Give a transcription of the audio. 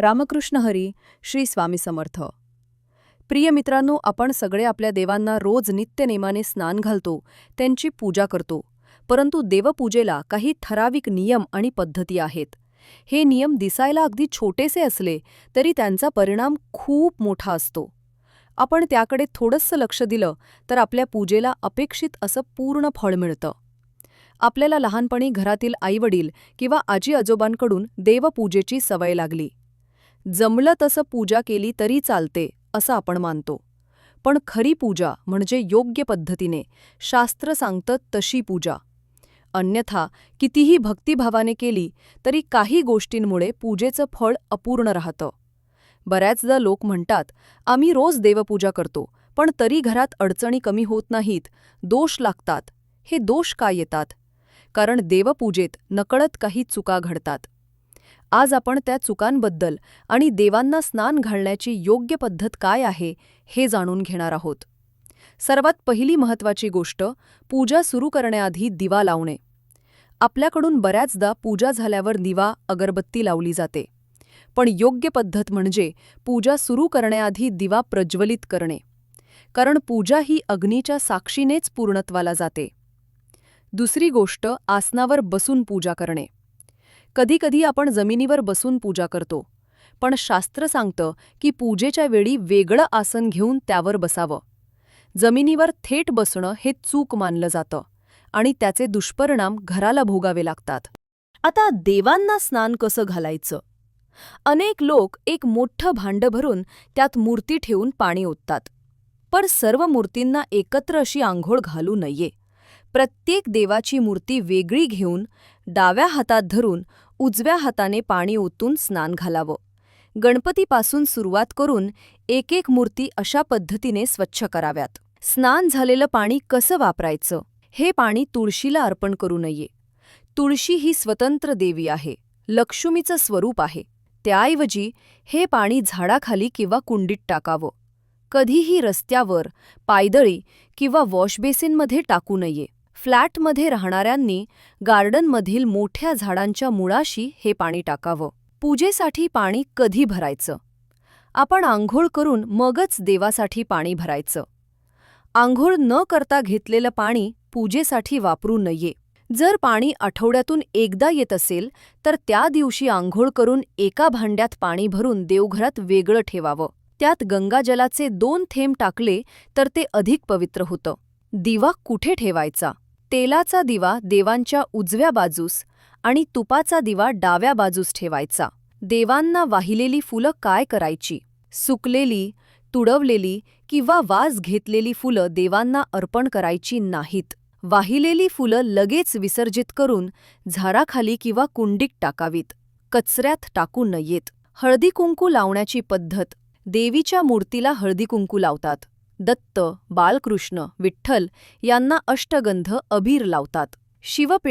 रामकृष्ण हरी श्री स्वामी समर्थ. प्रिय मित्रांनो आपण सगळे आपल्या देवांना रोज नित्यनेमाने स्नान घालतो त्यांची पूजा करतो. परंतु देवपूजेला काही ठराविक नियम आणि पद्धती आहेत. हे नियम दिसायला अगदी छोटेसे असले तरी त्यांचा परिणाम खूप मोठा असतो. आपण त्याकडे थोडंसं लक्ष दिलं तर आपल्या पूजेला अपेक्षित असं पूर्ण फळ मिळतं. आपल्याला लहानपणी घरातील आईवडील किंवा आजी आजोबांकडून देवपूजेची सवय लागली. जमलं तसं पूजा केली तरी चालते असं आपण मानतो. पण खरी पूजा म्हणजे योग्य पद्धतीने शास्त्र सांगतं तशी पूजा. अन्यथा कितीही भक्तिभावाने केली तरी काही गोष्टींमुळे पूजेचं फळ अपूर्ण राहतं. बऱ्याचदा लोक म्हणतात आम्ही रोज देवपूजा करतो पण तरी घरात अडचणी कमी होत नाहीत दोष लागतात. हे दोष का येतात? कारण देवपूजेत नकळत काही चुका घडतात. आज आपण त्या चुकांबद्दल आणि देवांना स्नान घालण्याची योग्य पद्धत काय आहे हे जाणून घेणार आहोत. सर्वात पहिली महत्त्वाची गोष्ट पूजा सुरू करण्याआधी दिवा लावणे. आपल्याकडून बऱ्याचदा पूजा झाल्यावर दिवा अगरबत्ती लावली जाते. पण योग्य पद्धत म्हणजे पूजा सुरू करण्याआधी दिवा प्रज्वलित करणे. कारण पूजा ही अग्नीच्या साक्षीनेच पूर्णत्वाला जाते. दुसरी गोष्ट आसनावर बसून पूजा करणे. कधीकधी आपण जमिनीवर बसून पूजा करतो. पण शास्त्र सांगतं की पूजेच्या वेळी वेगळं आसन घेऊन त्यावर बसावं. जमिनीवर थेट बसणं हे चूक मानलं जातं आणि त्याचे दुष्परिणाम घराला भोगावे लागतात. आता देवांना स्नान कसं घालायचं? अनेक लोक एक मोठं भांडं भरून त्यात मूर्ती ठेवून पाणी ओततात. पण सर्व मूर्तींना एकत्र अशी आंघोळ घालू नये. प्रत्येक देवाची मूर्ती वेगळी घेऊन डाव्या हातात धरून उजव्या हाताने पाणी ओतून स्नान घालावं. गणपतीपासून सुरुवात करून एक एक मूर्ती अशा पद्धतीने स्वच्छ कराव्यात. स्नान झालेलं पाणी कसं वापरायचं? हे पाणी तुळशीला अर्पण करू नये. तुळशी ही स्वतंत्र देवी आहे. लक्ष्मीचं स्वरूप आहे. त्याऐवजी हे पाणी झाडाखाली किंवा कुंडीत टाकावं. कधीही रस्त्यावर पायदळी किंवा वॉशबेसिनमध्ये टाकू नये. फ्लॅटमध्ये राहणाऱ्यांनी गार्डनमधील मोठ्या झाडांच्या मुळाशी हे पाणी टाकावं. पूजेसाठी पाणी कधी भरायचं? आपण आंघोळ करून मगच देवासाठी पाणी भरायचं. आंघोळ न करता घेतलेलं पाणी पूजेसाठी वापरू नये. जर पाणी आठवड्यातून एकदा येत असेल तर त्या दिवशी आंघोळ करून एका भांड्यात पाणी भरून देवघरात वेगळं ठेवावं. त्यात गंगाजलाचे दोन थेंब टाकले तर ते अधिक पवित्र होतं. दिवा कुठे ठेवायचा? तेलाचा दिवा देवांच्या उजव्या बाजूस आणि तुपाचा दिवा डाव्या बाजूस ठेवायचा. देवांना वाहिलेली फुलं काय करायची? सुकलेली तुडवलेली किंवा वास घेतलेली फुलं देवांना अर्पण करायची नाहीत. वाहिलेली फुलं लगेच विसर्जित करून झाडाखाली किंवा कुंडीत टाकावीत. कचऱ्यात टाकू नयेत. हळदी कुंकू लावण्याची पद्धत. देवीच्या मूर्तीला हळदी कुंकू लावतात. दत्त बालकृष्ण विठ्ठल यांना अष्टगंध अबीर लावतात. शिवपिंड